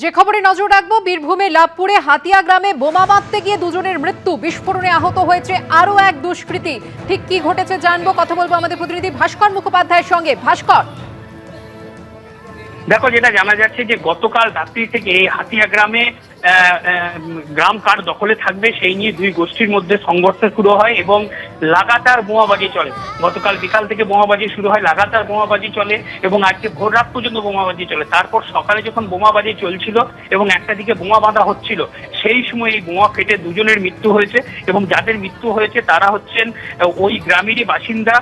যে খবরে নজর রাখব, বীরভূমে লাভপুরে হাতিয়া গ্রামে বোমা বাঁধতে গিয়ে দুজনের মৃত্যু। বিস্ফোরণে আহত হয়েছে আরও এক দুষ্কৃতী। ঠিক কি ঘটেছে জানব, কথা বলব আমাদের প্রতিনিধি ভাস্কর মুখোপাধ্যায়ের সঙ্গে। ভাস্কর। দেখো, যেটা জানা যাচ্ছে যে গতকাল রাত্রি থেকে এই হাতিয়া গ্রামে গ্রাম কার দখলে থাকবে, সেই নিয়ে দুই গোষ্ঠীর মধ্যে সংঘর্ষ শুরু হয় এবং লাগাতার বোমাবাজি চলে। গতকাল বিকাল থেকে বোমাবাজি শুরু হয়, লাগাতার বোমাবাজি চলে এবং আজকে ভোর রাত পর্যন্ত বোমাবাজি চলে। তারপর সকালে যখন বোমাবাজি চলছিল এবং একটা দিকে বোমা বাঁধা হচ্ছিল, সেই সময় এই বোমা ফেটে দুজনের মৃত্যু হয়েছে এবং যাদের মৃত্যু হয়েছে তারা হচ্ছেন ওই গ্রামেরই বাসিন্দা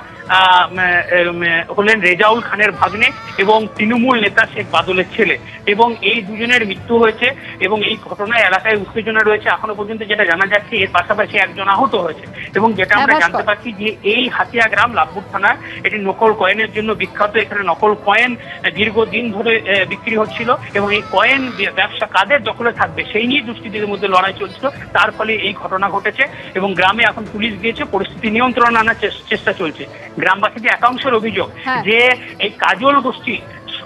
হলেন রেজাউল খানের ভাগ্নে এবং তৃণমূল নেতা শেখ বাদলের ছেলে। এবং এই দুজনের মৃত্যু হয়েছে এবং এই ঘটনায় এলাকায় উত্তেজনা রয়েছে। এখনও পর্যন্ত যেটা জানা যাচ্ছে, এর পাশাপাশি একজন আহত হয়েছে। এবং যেটা আমরা হ্যাঁ, জানতে পারছি যে এই হাতিয়া গ্রাম লাভপুর থানায় এটি নকল কয়েনের জন্য বিখ্যাত। এখানে নকল কয়েন দীর্ঘদিন ধরে বিক্রি হচ্ছিল এবং এই কয়েন ব্যবসা কাদের দখলে থাকবে সেই নিয়ে দুষ্কৃতীদের মধ্যে লড়াই চলছিল। তার ফলে এই ঘটনা ঘটেছে এবং গ্রামে এখন পুলিশ গিয়েছে পরিস্থিতি নিয়ন্ত্রণ আনার চেষ্টা চলছে। গ্রামবাসীদের একাংশের অভিযোগ হ্যাঁ। যে এই কাজল গোষ্ঠী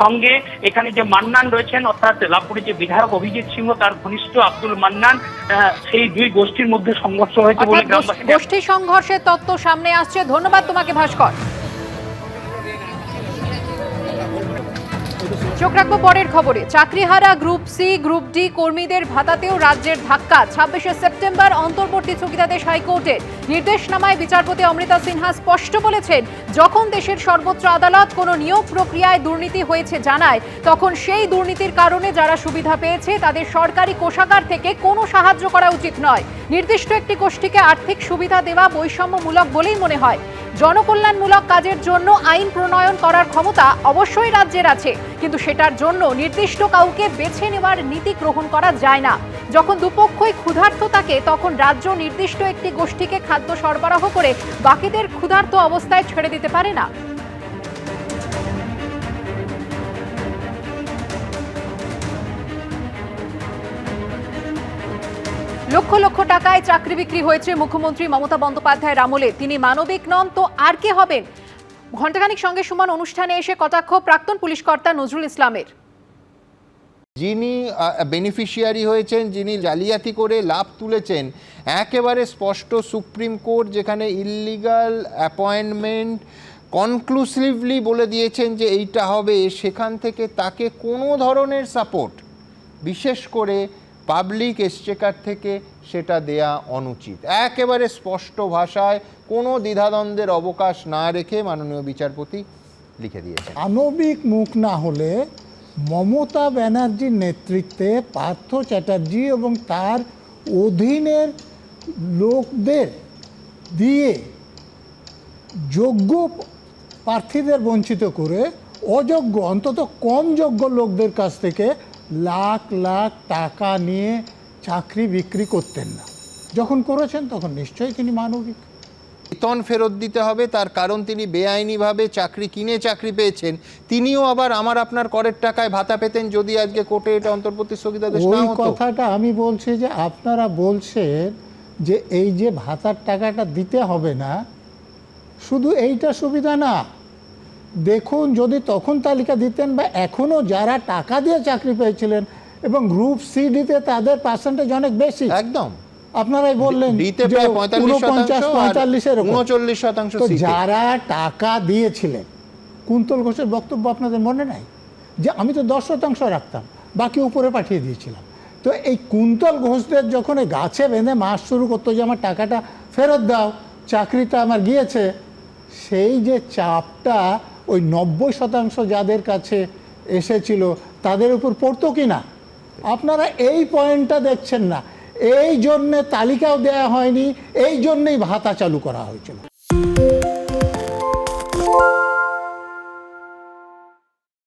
সঙ্গে এখানে যে মান্নান রয়েছেন অর্থাৎ লাভপুরের যে বিধায়ক অভিজিৎ সিংহ তার ঘনিষ্ঠ আব্দুল মান্নান আহ, সেই দুই গোষ্ঠীর মধ্যে সংঘর্ষ হয়েছে বলে গোষ্ঠী সংঘর্ষের তত্ত্ব সামনে আসছে। ধন্যবাদ তোমাকে ভাস্কর। চোখ রাখব পরের খবরে। চাকরিহারা গ্রুপ সি, গ্রুপ ডি কর্মীদের ভাতাতেও রাজ্যের ধাক্কা। ছাব্বিশে সেপ্টেম্বর অন্তর্বর্তী স্থগিতাদেশ হাইকোর্টের নির্দেশনামায় বিচারপতি অমৃতা সিনহা স্পষ্ট বলেছেন, যখন দেশের সর্বোচ্চ আদালত কোনো নিয়োগ প্রক্রিয়ায় দুর্নীতি হয়েছে জানায়, তখন সেই দুর্নীতির কারণে যারা সুবিধা পেয়েছে তাদের সরকারি কোষাগার থেকে কোনো সাহায্য করা উচিত নয়। নির্দিষ্ট একটি গোষ্ঠীকে আর্থিক সুবিধা দেওয়া বৈষম্যমূলক বলেই মনে হয়। জনকল্যাণমূলক কাজের জন্য আইন প্রণয়ন করার ক্ষমতা অবশ্যই রাজ্যের আছে, কিন্তু সেটার জন্য নির্দিষ্ট কাউকে বেছে নেওয়ার নীতি গ্রহণ করা যায় না। যখন দুপক্ষই ক্ষুধার্ত থাকে, তখন রাজ্য নির্দিষ্ট একটি গোষ্ঠীকে খাদ্য সরবরাহ করে বাকিদের ক্ষুধার্ত অবস্থায় ছেড়ে দিতে পারে না। লক্ষ লক্ষ টাকায় চাকরি বিক্রি হয়েছে মুখ্যমন্ত্রী মমতা বন্দ্যোপাধ্যায়ের আমলে তিনি মানবিক নন, তো আর কে হবেন? ঘণ্টাখানিক সঙ্গে সমান অনুষ্ঠানে এসে কটাক্ষ প্রাক্তন পুলিশ কর্তা নজরুল ইসলামের। যিনি বেনিফিশিয়ারি হয়েছেন, যিনি জালিয়াতি করে লাভ তুলেছেন, একেবারে স্পষ্ট সুপ্রিম কোর্ট যেখানে ইল্লিগাল অ্যাপয়েন্টমেন্ট কনক্লুসিভলি বলে দিয়েছেন যে এইটা হবে, সেখান থেকে তাকে কোনো ধরনের সাপোর্ট বিশেষ করে পাবলিক এক্সচেকার থেকে সেটা দেয়া অনুচিত। একেবারে স্পষ্ট ভাষায় কোনো দ্বিধাদ্বন্দ্বের অবকাশ না রেখে মাননীয় বিচারপতি লিখে দিয়েছেন। আণবিক মুখ না হলে মমতা ব্যানার্জির নেতৃত্বে পার্থ চ্যাটার্জি এবং তার অধীনের লোকদের দিয়ে যোগ্য প্রার্থীদের বঞ্চিত করে অযোগ্য, অন্তত কম যোগ্য লোকদের কাছ থেকে লাখ লাখ টাকা নিয়ে চাকরি বিক্রি করতেন না। যখন করেছেন তখন নিশ্চয়ই তিনি মানবিক। বেতন ফেরত দিতে হবে তার কারণ তিনি বেআইনিভাবে চাকরি কিনে চাকরি পেয়েছেন। তিনিও আবার আমার আপনার করের টাকায় ভাতা পেতেন যদি আজকে কোর্টে এটা অন্তর্বর্তী স্থগিতাদেশ না ওই হতো। কথাটা আমি বলছি যে আপনারা বলছেন যে এই যে ভাতার টাকাটা দিতে হবে না শুধু এইটা সুবিধা না দেখুন যদি তখন তালিকা দিতেন বা এখনও যারা টাকা দিয়ে চাকরি পেয়েছিলেন এবং গ্রুপ সি ডিতে তাদের পার্সেন্টেজ অনেক বেশি একদম। আপনারাই বললেন পঁয়তাল্লিশ শতাংশ। যারা টাকা দিয়েছিলেন কুন্তল ঘোষের বক্তব্য আপনাদের মনে নাই? যে আমি তো দশ শতাংশ রাখতাম বাকি উপরে পাঠিয়ে দিয়েছিলাম। তো এই কুন্তল ঘোষদের যখন এই গাছে বেঁধে মাস শুরু করতো যে আমার টাকাটা ফেরত দাও চাকরিটা আমার গিয়েছে সেই যে চাপটা ওই নব্বই শতাংশ যাদের কাছে এসেছিল, তাদের উপর পড়তো কি না? আপনারা এই পয়েন্টটা দেখছেন না। এই জন্যে তালিকাও দেয়া হয়নি, এই জন্যেই ভাতা চালু করা হয়েছিল।